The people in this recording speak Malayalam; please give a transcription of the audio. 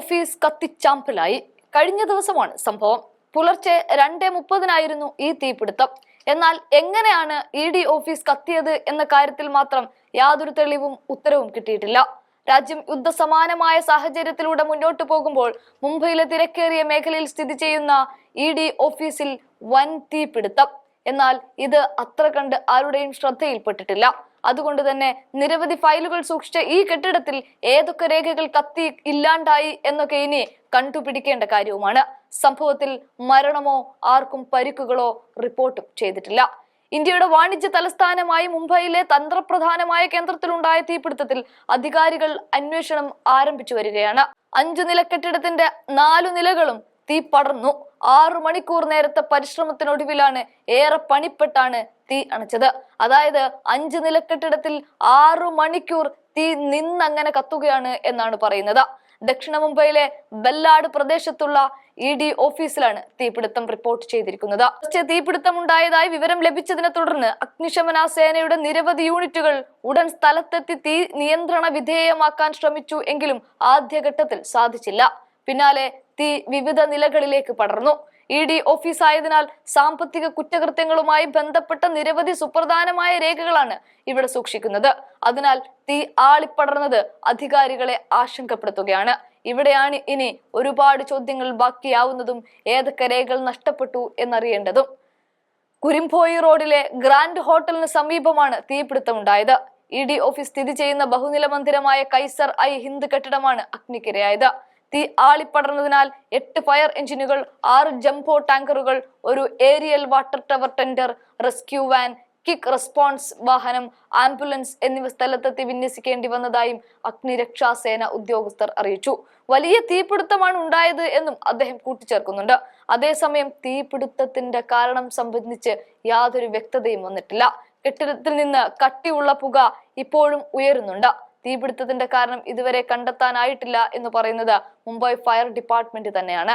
ഓഫീസ് കത്തിച്ചാമ്പലായി. കഴിഞ്ഞ ദിവസമാണ് സംഭവം. പുലർച്ചെ രണ്ടേ മുപ്പതിനായിരുന്നു ഈ തീപിടുത്തം. എന്നാൽ എങ്ങനെയാണ് ഇ ഡി ഓഫീസ് കത്തിയത് എന്ന കാര്യത്തിൽ മാത്രം യാതൊരു തെളിവും ഉത്തരവും കിട്ടിയിട്ടില്ല. രാജ്യം യുദ്ധസമാനമായ സാഹചര്യത്തിലൂടെ മുന്നോട്ട് പോകുമ്പോൾ മുംബൈയിലെ തിരക്കേറിയ മേഖലയിൽ സ്ഥിതി ചെയ്യുന്ന ഇ ഡി ഓഫീസിൽ വൻ തീപിടുത്തം. എന്നാൽ ഇത് അത്ര കണ്ട് ആരുടെയും ശ്രദ്ധയിൽപ്പെട്ടിട്ടില്ല. അതുകൊണ്ട് തന്നെ നിരവധി ഫയലുകൾ സൂക്ഷിച്ച ഈ കെട്ടിടത്തിൽ ഏതൊക്കെ രേഖകൾ കത്തി ഇല്ലാണ്ടായി എന്നൊക്കെ ഇനി കണ്ടുപിടിക്കേണ്ട കാര്യവുമാണ്. സംഭവത്തിൽ മരണമോ ആർക്കും പരിക്കുകളോ റിപ്പോർട്ടും ചെയ്തിട്ടില്ല. ഇന്ത്യയുടെ വാണിജ്യ തലസ്ഥാനമായി മുംബൈയിലെ തന്ത്രപ്രധാനമായ കേന്ദ്രത്തിലുണ്ടായ തീപിടുത്തത്തിൽ അധികാരികൾ അന്വേഷണം ആരംഭിച്ചു വരികയാണ്. അഞ്ചു നില കെട്ടിടത്തിന്റെ നാലു നിലകളും തീ പടർന്നു. ആറു മണിക്കൂർ നേരത്തെ പരിശ്രമത്തിനൊടുവിലാണ് ഏറെ പണിപ്പെട്ടാണ് തീ അണച്ചത്. അതായത് അഞ്ച് നില കെട്ടിടത്തിൽ ആറു മണിക്കൂർ തീ നിന്നങ്ങനെ കത്തുകയാണ് എന്നാണ് പറയുന്നത്. ദക്ഷിണ മുംബൈയിലെ ബെല്ലാട് പ്രദേശത്തുള്ള ഇ ഡി ഓഫീസിലാണ് തീപിടുത്തം റിപ്പോർട്ട് ചെയ്തിരിക്കുന്നത്. തീപിടുത്തം ഉണ്ടായതായി വിവരം ലഭിച്ചതിനെ തുടർന്ന് അഗ്നിശമന സേനയുടെ നിരവധി യൂണിറ്റുകൾ ഉടൻ സ്ഥലത്തെത്തി തീ നിയന്ത്രണ വിധേയമാക്കാൻ ശ്രമിച്ചു എങ്കിലും ആദ്യഘട്ടത്തിൽ സാധിച്ചില്ല. പിന്നാലെ തീ വിവിധ നിലകളിലേക്ക് പടർന്നു. ഇ ഡി ഓഫീസായതിനാൽ സാമ്പത്തിക കുറ്റകൃത്യങ്ങളുമായി ബന്ധപ്പെട്ട നിരവധി സുപ്രധാനമായ രേഖകളാണ് ഇവിടെ സൂക്ഷിക്കുന്നത്. അതിനാൽ തീ ആളിപ്പടർന്നത് അധികാരികളെ ആശങ്കപ്പെടുത്തുകയാണ്. ഇവിടെയാണ് ഇനി ഒരുപാട് ചോദ്യങ്ങൾ ബാക്കിയാവുന്നതും ഏതൊക്കെ രേഖകൾ നഷ്ടപ്പെട്ടു എന്നറിയേണ്ടതും. കുരിമ്പോയി റോഡിലെ ഗ്രാൻഡ് ഹോട്ടലിന് സമീപമാണ് തീപിടുത്തമുണ്ടായത് ഇ ഡി ഓഫീസ് സ്ഥിതി ചെയ്യുന്ന ബഹുനില മന്ദിരമായ കൈസർ ഐ ഹിന്ദു കെട്ടിടമാണ് അഗ്നിക്കിരയായത്. തീ ആളിപ്പടർന്നതിനാൽ എട്ട് ഫയർ എഞ്ചിനുകൾ ആറ് ജംബോ ടാങ്കറുകൾ ഒരു aerial water tower tender rescue van quick response വാഹനം ആംബുലൻസ് എന്നിവ സ്ഥലത്തെത്തി വിന്യസിക്കേണ്ടി വന്നതായും അഗ്നിരക്ഷാസേന ഉദ്യോഗസ്ഥർ അറിയിച്ചു. വലിയ തീപിടുത്തമാണ് ഉണ്ടായത് എന്നും അദ്ദേഹം കൂട്ടിച്ചേർക്കുന്നുണ്ട്. അതേസമയം തീപിടുത്തത്തിന്റെ കാരണം സംബന്ധിച്ച് യാതൊരു വ്യക്തതയും വന്നിട്ടില്ല. കെട്ടിടത്തിൽ നിന്ന് കട്ടിയുള്ള പുക ഇപ്പോഴും ഉയരുന്നുണ്ട്. തീപിടുത്തത്തിന്റെ കാരണം ഇതുവരെ കണ്ടെത്താനായിട്ടില്ല എന്ന് പറയുന്നത് മുംബൈ ഫയർ ഡിപ്പാർട്ട്മെന്റ് തന്നെയാണ്.